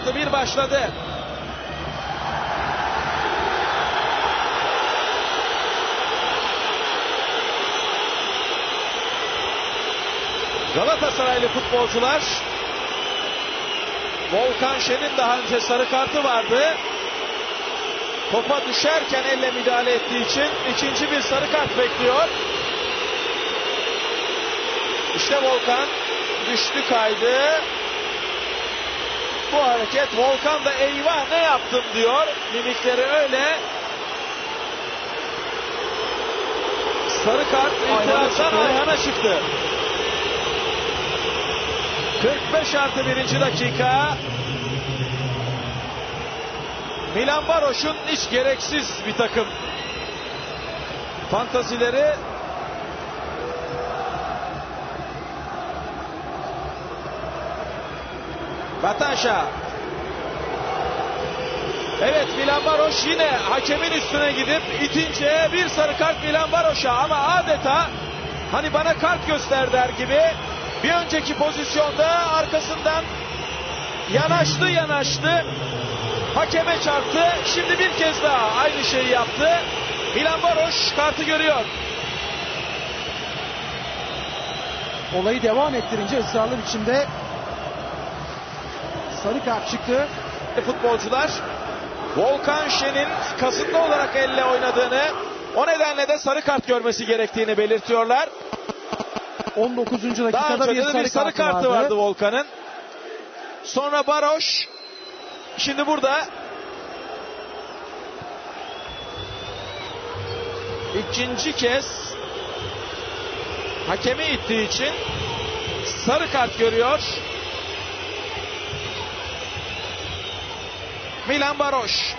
artı bir başladı. Galatasaraylı futbolcular Volkan Şen'in daha önce sarı kartı vardı. Topa düşerken elle müdahale ettiği için ikinci bir sarı kart bekliyor. İşte Volkan düştü kaydı. Bu hareket Volkan da eyvah ne yaptım diyor. Mimikleri öyle. Sarı kart itirazdan ayağına çıktı. 45 artı birinci dakika. Milan Baroş'un hiç gereksiz bir takım. Fantazileri Batasha. Evet Milan Baroş yine hakemin üstüne gidip itince bir sarı kart Milan Baroş'a. Ama adeta hani bana kart göster der gibi bir önceki pozisyonda arkasından yanaştı yanaştı. Hakeme çarptı. Şimdi bir kez daha aynı şeyi yaptı. Milan Baroş kartı görüyor. Olayı devam ettirince ısrarlı biçimde sarı kart çıktı. futbolcular Volkan Şen'in kasıtlı olarak elle oynadığını o nedenle de sarı kart görmesi gerektiğini belirtiyorlar. 19. Daha dakikada önce bir sarı, bir sarı kartı vardı Volkan'ın. Sonra Baroş. Şimdi burada ikinci kez hakemi ittiği için sarı kart görüyor. Milan Baroş.